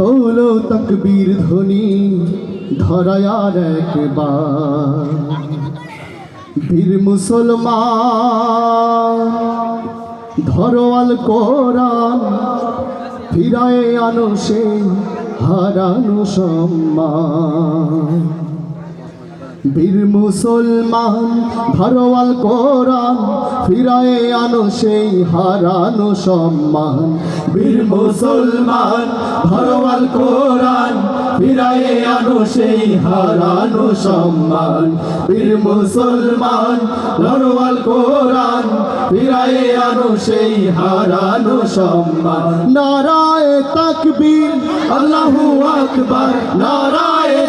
তোলো তকবীর ধ্বনি ধরায়ার একবার। বীর মুসলমান, ধরো আল কোরআন, ফিরায়ে আনো সে হারানো সম্মান। বীর মুসলমান ধরোয়াল কোরআন, ফিরায়ে আনো সেই হারানো সম্মান। বীর মুসলমান ধরোয়াল কোরআন ফিরায়ে আনো সেই হারানো সম্মান। বীর মুসলমান ধরোয়াল কোরআন ফিরায়ে আনো সেই হারানো সম্মান। নারায় তাকবীর, আল্লাহু আকবার, নারায়ে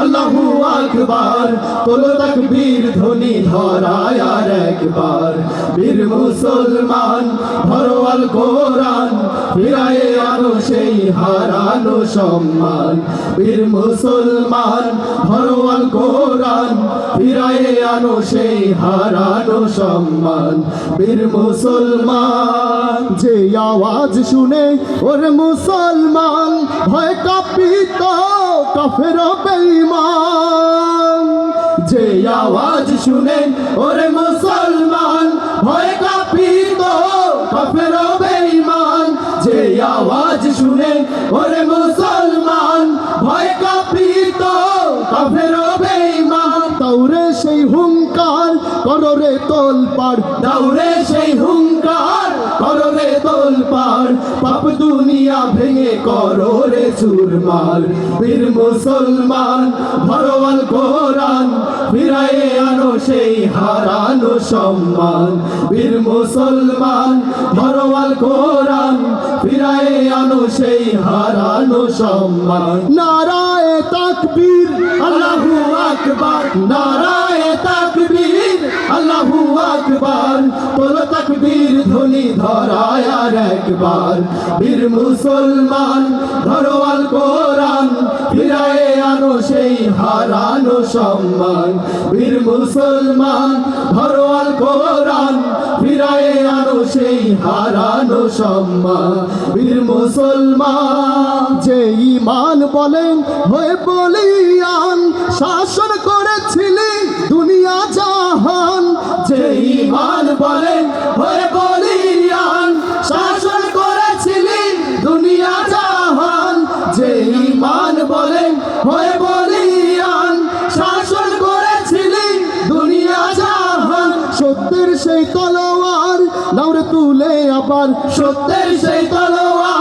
আল্লাহু আকবার তোলো তাকবীর ধ্বনি ধরায় আর একবার। বীর মুসলমান ধরো আল কোরআন, ফিরায়ে আনো সেই হারানো সম্মান। বীর মুসলমান ধরো আল কোরআন, ফিরায়ে আনো সেই হারানো সম্মান। বীর মুসলমান, যে আওয়াজ শুনে ওর মুসলমান ভয় কাঁপিত কাফের বেঈমান। যে আওয়াজ শুনে ওরে মুসলমান ভয় কাঁপিত কাফের বেঈমান। যে আওয়াজ শুনে ওরে মুসলমান ভয় কাঁপিত কাফের বেঈমান। দৌড়ে সেই হুঙ্কার কররে তোল পাড় দৌড়ে সেই হুঙ্কার তোল পাড় পাপ দুনিয়া ভেঙে করো রে চুরমার। বীর মুসলমান, ভরওয়াল কোরআন, ফিরায়ে আনো সেই হারানো সম্মান। বীর মুসলমান, ভরওয়াল কোরআন, ফিরায়ে আনো সেই হারানো সম্মান। নারায়ে তাকবীর, আল্লাহু আকবার, নারায়ে আকবার তোলো তাকবীর ধ্বনি ধরায় আর একবার। বীর মুসলমান ধরো আল কোরআন, ফিরায়ে আনো সেই হারানো সম্মান। বীর মুসলমান ধরো আল কোরআন, ফিরায়ে আনো সেই হারানো সম্মান। বীর মুসলমান, যে ইমান বলেন, হয়ে বলিয়ান, শাসন বলেন হয়ে বলিয়ান, শাসন করেছিলি দুনিয়া জাহান। যে ইমান বলেন হয়ে বলিয়ান, শাসন করেছিলি দুনিয়া জাহান। সত্যের সেই তলোয়ার নাউরে তুলে আবার, সত্যের সেই তলোয়ার।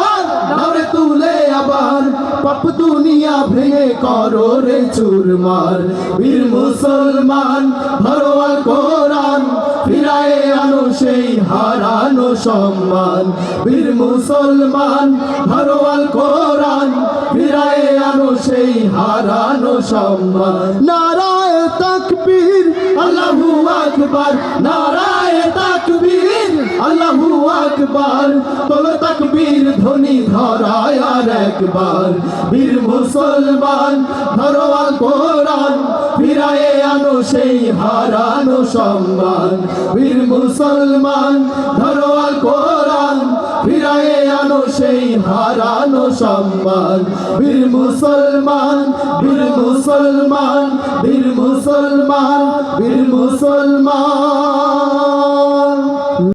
আবার পাপ দুনিয়া ভেঙে করো রে চুরমার। বীর মুসলমান ভরওয়াল কোরআন, ফিরায়ে আনো সেই হারানো সম্মান। বীর মুসলমান ভরওয়াল কোরআন, ফিরায়ে আনো সেই হারানো সম্মান। নারায় তাকবীর, আল্লাহু আকবার। নারায় তাকবীর, আল্লাহু আকবার। তোলো তাকবীর ধ্বনি ধরায় আর একবার বীর মুসলমান, ধরোয়াল কোরআন, ফিরায়ে আনো সেই হারানো সম্মান বীর মুসলমান, ধরোয়াল কোরআন, ফিরায়ে আনো সেই হারানো সম্মান বীর মুসলমান বীর মুসলমান বীর মুসলমান বীর মুসলমান।